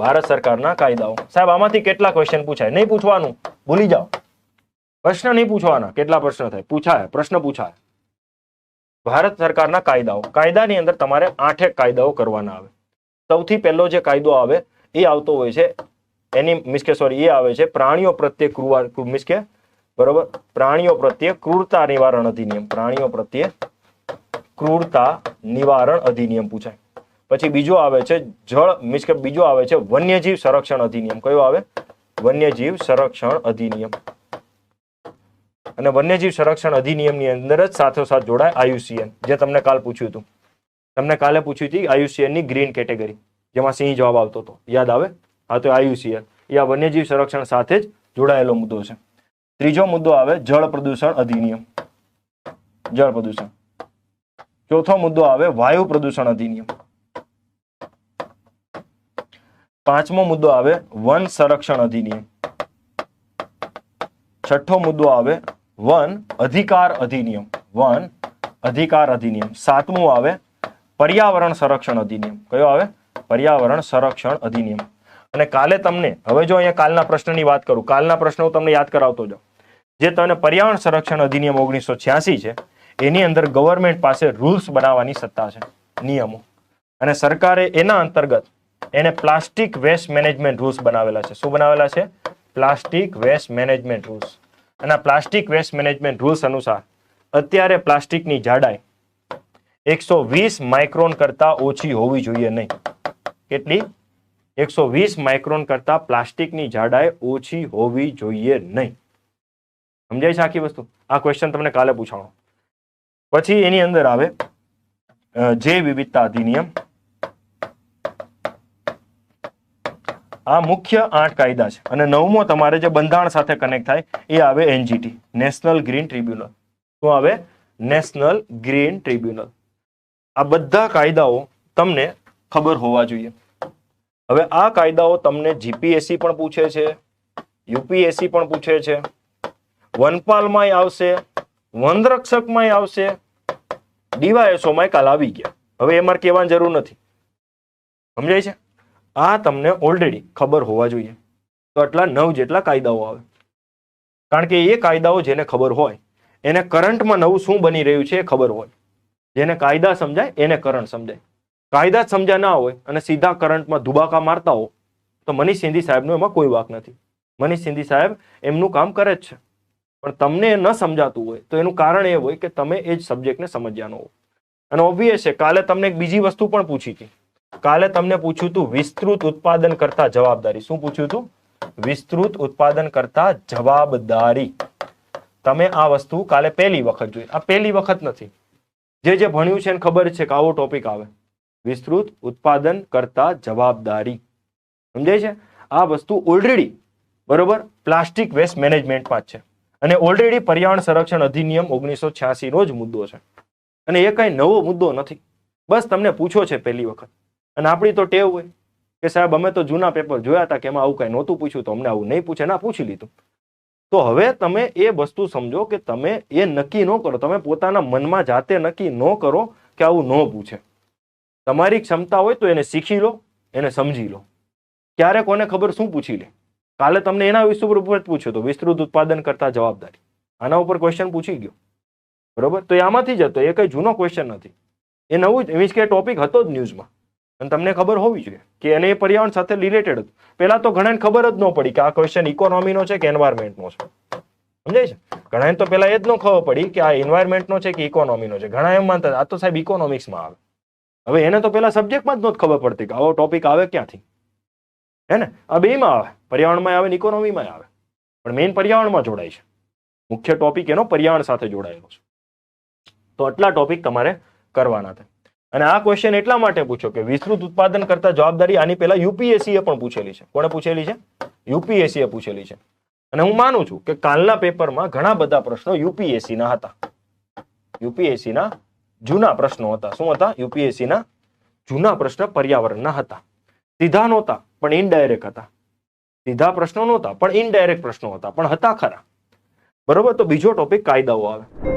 ભારત સરકારના કાયદાઓ. સાહેબ, આમાંથી કેટલા ક્વેશ્ચન પૂછાય? નહીં પૂછવાનું. ભૂલી જાઓ. પ્રશ્ન નહીં પૂછવાના. કેટલા પ્રશ્ન થાય? પૂછાય. પ્રશ્ન પૂછાય. ભારત સરકારના કાયદાઓ. કાયદાની અંદર તમારે આઠેક કાયદાઓ કરવાના આવે. સૌથી પહેલો જે કાયદો આવે, એ આવતો હોય છે, એની મીન્સ કે સોરી એ આવે છે પ્રાણીઓ પ્રત્યે ક્રુવા મીન્સ કે, બરોબર? પ્રાણીઓ પ્રત્યે ક્રૂરતા નિવારણ અધિનિયમ. પ્રાણીઓ પ્રત્યે ક્રૂરતા નિવારણ અધિનિયમ પૂછાય. પછી બીજો આવે છે જળ, મીન્સ કે બીજો આવે છે વન્યજીવ સંરક્ષણ અધિનિયમ. કયો આવે? વન્યજીવ સંરક્ષણ અધિનિયમ. અને વન્યજીવ સંરક્ષણ અધિનિયમની અંદર જ સાથોસાથ જોડાય આયુસીએન, જે તમને કાલ પૂછ્યું હતું. તમને કાલે પૂછ્યું હતી આયુસીએનની ગ્રીન કેટેગરી, જેમાં સિંહ જવાબ આવતો હતો. યાદ આવે? હા, તો આયુસીએન. એ આ વન્યજીવ સંરક્ષણ સાથે જ જોડાયેલો મુદ્દો છે. ત્રીજો મુદ્દો આવે જળ પ્રદૂષણ અધિનિયમ. જળ પ્રદૂષણ. ચોથો મુદ્દો આવે વાયુ પ્રદૂષણ અધિનિયમ. પાંચમો મુદ્દો આવે વન સંરક્ષણ અધિનિયમ. છઠ્ઠો મુદ્દો આવે વન અધિકાર અધિનિયમ. વન અધિકાર અધિનિયમ. સાતમું આવે પર્યાવરણ સંરક્ષણ અધિનિયમ. કયો આવે? પર્યાવરણ સંરક્ષણ અધિનિયમ. અને કાલે તમને, હવે જો અહીંયા કાલના પ્રશ્નની વાત કરું, કાલના પ્રશ્નો હું તમને યાદ કરાવતો જાઉં. જે તમને પર્યાવરણ સંરક્ષણ અધિનિયમ ઓગણીસો છે, એની અંદર ગવર્મેન્ટ પાસે રૂલ્સ બનાવવાની સત્તા છે, નિયમો. અને સરકારે એના અંતર્ગત એને પ્લાસ્ટિક વેસ્ટ મેનેજમેન્ટ રૂલ્સ બનાવેલા છે. શું બનાવેલા છે? Plastic waste management rules. અને પ્લાસ્ટિક વેસ્ટ મેનેજમેન્ટ રૂલ્સ અનુસાર અત્યારે પ્લાસ્ટિકની જાડાઈ એકસો વીસ માઇક્રોન કરતા ઓછી હોવી જોઈએ નહીં. કેટલી? એકસો વીસ માઇક્રોન કરતા પ્લાસ્ટિકની જાડાઈ ઓછી હોવી જોઈએ નહીં. સમજાય છે આખી વસ્તુ? આ ક્વેશ્ચન તમને કાલે પૂછાણો. પછી એની અંદર આવે જે વિવિધતા અધિનિયમ આ મુખ્ય આઠ કાયદા છે. અને નવમો તમારે જે બંધારણ સાથે કનેક્ટ થાય, એ આવે એનજીટી નેશનલ ગ્રીન ટ્રિબ્યુનલ શું આવે? નેશનલ ગ્રીન ટ્રિબ્યુનલ આ બધા કાયદાઓ તમને ખબર હોવા જોઈએ. હવે આ કાયદાઓ તમને જીપીએસસી પણ પૂછે છે યુપીએસસી પણ પૂછે છે, વનપાલમાંય આવશે, વનરક્ષકમાંય આવશે ડીવાયએસઓમાં કાલ આવી ગયા. હવે એ મારે કહેવાની જરૂર નથી. સમજાય છે? આ તમને ઓલરેડી ખબર હોવા જોઈએ. તો આટલા નવ જેટલા કાયદાઓ આવે. કારણ કે એ કાયદાઓ જેને ખબર હોય, એને કરંટમાં નવું શું બની રહ્યું છે એ ખબર હોય. જેને કાયદા સમજાય, એને કરંટ સમજાય. કાયદા સમજ્યા ના હોય અને સીધા કરંટમાં ધુબાકા મારતા હો, તો મનીષ સિંધી સાહેબનો એમાં કોઈ વાક નથી. મનીષ સિંધી સાહેબ એમનું કામ કરે જ છે. પણ તમને ન સમજાતું હોય, તો એનું કારણ એ હોય કે તમે એ જ સબ્જેક્ટને સમજ્યા ન હો. અને ઓબ્વિયસ છે, કાલે તમને એક બીજી વસ્તુ પણ પૂછી હતી. કાલે તમને પૂછ્યું હતું વિસ્તૃત ઉત્પાદન કરતા જવાબદારી. શું પૂછ્યું હતું? વિસ્તૃત ઉત્પાદન કરતા જવાબદારી. તમે આ વસ્તુ કાલે પહેલી વખત જોઈ. આ પહેલી વખત નથી. જે જે ભણ્યું છે ખબર છે કે આવો ટોપિક આવે. વિસ્તૃત ઉત્પાદન કરતા જવાબદારી. સમજાય છે? આ વસ્તુ ઓલરેડી બરોબર પ્લાસ્ટિક વેસ્ટ મેનેજમેન્ટમાં છે. અને ઓલરેડી પર્યાવરણ સંરક્ષણ અધિનિયમ ઓગણીસો છ્યાસી નો જ મુદ્દો છે. અને એ કઈ નવો મુદ્દો નથી. બસ તમને પૂછો છે પહેલી વખત. અને આપણી તો ટેવ હોય. કે સાહેબ, અમે તો જૂના પેપર જોયા હતા કે એમાં આવું કઈ નહોતું પૂછ્યું, તો અમને આવું નહીં પૂછે ના પૂછી લીધું. તો હવે તમે એ વસ્તુ સમજો કે તમે એ નક્કી ન કરો. તમે પોતાના મનમાં જાતે નક્કી ન કરો કે આવું ન પૂછે. તમારી ક્ષમતા હોય તો એને શીખી લો, એને સમજી લો. ક્યારે કોને ખબર શું પૂછી લે? કાલે તમને એના વિષય ઉપર પૂછ્યો તો વિસ્તૃત ઉત્પાદન કરતા જવાબદારી. આના ઉપર ક્વેશ્ચન પૂછી ગયો. બરોબર? તો એ આમાંથી જ હતો, એ કઈ જૂનો ક્વેશ્ચન નથી. એ નવું જ, મીન્સ કે ટોપિક હતો જ ન્યૂઝમાં અને તમને ખબર હોવી જોઈએ કે એને પર્યાવરણ સાથે રિલેટેડ હતું. પહેલા તો ઘણાને ખબર જ ન પડી કે આ ક્વેશ્ચન ઇકોનોમીનો છે કે એન્વાયરમેન્ટનો છે. સમજાય છે? ઘણા તો પેલા એ જ ન ખબર પડી કે આ એન્વાયરમેન્ટનો છે કે ઇકોનોમીનો છે. ઘણા એમ માનતા આ તો સાહેબ ઇકોનોમિક્સમાં આવે. હવે એને તો પેલા સબ્જેક્ટમાં જ નહોતી ખબર પડતી કે આવો ટોપિક આવે ક્યાંથી? હે ને? આ બેમાં આવે. પર્યાવરણમાં આવે ને ઇકોનોમીમાં આવે. પણ મેઇન પર્યાવરણમાં જોડાય છે. મુખ્ય ટોપિક એનો પર્યાવરણ સાથે જોડાયેલો છે. તો આટલા ટોપિક તમારે કરવાના છે. અને આ ક્વેશ્ચન એટલા માટે પૂછો કે વિસ્તૃત ઉત્પાદન કરતા જવાબદારી આની પહેલા યુપીએસસીએ પણ પૂછેલી છે. કોણે પૂછેલી છે? યુપીએસસીએ પૂછેલી છે. અને હું માનું છું કે કાલના પેપરમાં ઘણા બધા પ્રશ્નો યુપીએસસીના હતા. યુપીએસસી ના જૂના પ્રશ્નો હતા. શું હતા? યુપીએસસીના જૂના પ્રશ્ન પર્યાવરણના હતા. સીધા નહોતા, પણ ઇનડાયરેક્ટ હતા. સીધા પ્રશ્નો નહોતા, પણ ઇનડાયરેક્ટ પ્રશ્નો હતા. પણ હતા ખરા. બરોબર? તો બીજો ટોપિક કાયદાઓ આવે.